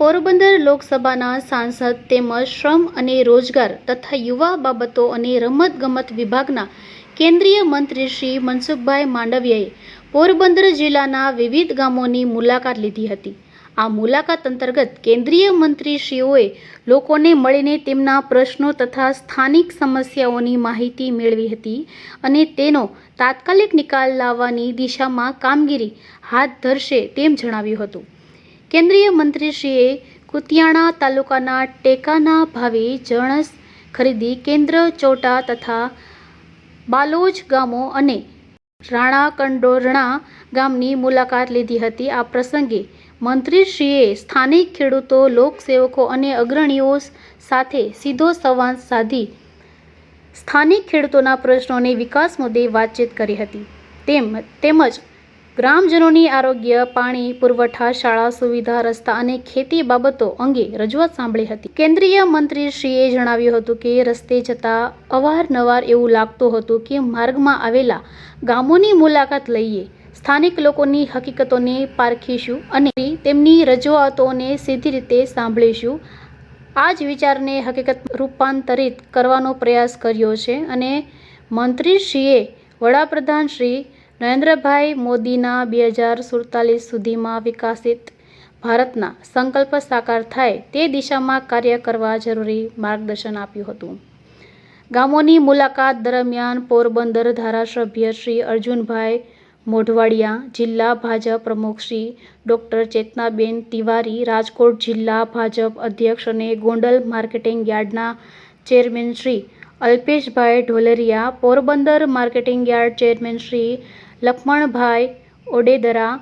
પોરબંદર લોકસભાના સાંસદ તેમજ શ્રમ અને રોજગાર તથા યુવા બાબતો અને રમતગમત વિભાગના કેન્દ્રીય મંત્રી શ્રી મનસુખભાઈ માંડવિયાએ પોરબંદર જિલ્લાના વિવિધ ગામોની મુલાકાત લીધી હતી. આ મુલાકાત અંતર્ગત કેન્દ્રીય મંત્રીશ્રીઓએ લોકોને મળીને તેમના પ્રશ્નો તથા સ્થાનિક સમસ્યાઓની માહિતી મેળવી હતી અને તેનો તાત્કાલિક નિકાલ લાવવાની દિશામાં કામગીરી હાથ ધરશે તેમ જણાવ્યું હતું. કેન્દ્રીય મંત્રીશ્રીએ કુતિયાણા તાલુકાના ટેકાના ભાવે જણસ ખરીદી કેન્દ્ર, ચોટા તથા બાલોજ ગામો અને રાણા કંડોરણા ગામની મુલાકાત લીધી હતી. આ પ્રસંગે મંત્રીશ્રીએ સ્થાનિક ખેડૂતો, લોકસેવકો અને અગ્રણીઓ સાથે સીધો સંવાદ સાધી સ્થાનિક ખેડૂતોના પ્રશ્નોને વિકાસ મુદ્દે વાતચીત કરી હતી. તેમ, તેમજ ગ્રામજનોની આરોગ્ય, પાણી, પુરવઠા, શાળા સુવિધા, રસ્તા અને ખેતી બાબતો અંગે રજૂઆત સાંભળી હતી. કેન્દ્રીય મંત્રી શ્રીએ જણાવ્યું હતું કે, રસ્તે જતા અવારનવાર એવું લાગતું હતું કે, માર્ગમાં આવેલા ગામોની મુલાકાત લઈએ. સ્થાનિક લોકોની હકીકતોને પારખીશું અને તેમની રજૂઆતોને સીધી રીતે સાંભળીશું. આ જ વિચારને હકીકત રૂપાંતરિત કરવાનો પ્રયાસ કર્યો છે અને મંત્રીશ્રીએ વડાપ્રધાન શ્રી નરેન્દ્રભાઈ મોદીના બે હજાર સુડતાલીસ સુધીમાં વિકસિત ભારતના સંકલ્પ સાકાર થાય તે દિશામાં કાર્ય કરવા જરૂરી માર્ગદર્શન આપ્યું હતું. ગામોની મુલાકાત દરમિયાન પોરબંદર ધારાસભ્ય શ્રી અર્જુનભાઈ મોઢવાડિયા, જિલ્લા ભાજપ પ્રમુખ શ્રી ડૉક્ટર ચેતનાબેન તિવારી, રાજકોટ જિલ્લા ભાજપ અધ્યક્ષ અને ગોંડલ માર્કેટિંગ યાર્ડના chairman Shri Alpeshbhai Dholariya, Porbandar marketing yard chairman Shri Laxmanbhai Odedara,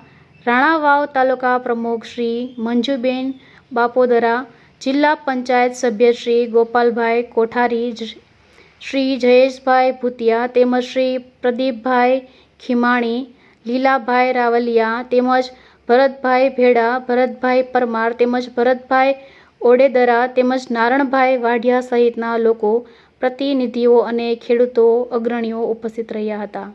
Ranavav taluka પ્રમુખ શ્રી મંજુબેન બાપોદરા, જિલ્લા પંચાયત સભ્ય શ્રી ગોપાલભાઈ કોઠારી શ્રી જયેશભાઈ ભૂતિયા, તેમજ શ્રી પ્રદીપભાઈ ખીમાણી, લીલાભાઈ રાવલિયા, તેમજ ભરતભાઈ ભેડા, ભરતભાઈ પરમાર, તેમજ ભરતભાઈ ઓડેદરા, તેમજ નારણભાઈ વાઢિયા સહિતના લોકો, પ્રતિનિધિઓ અને ખેડૂતો અગ્રણીઓ ઉપસ્થિત રહ્યા હતા.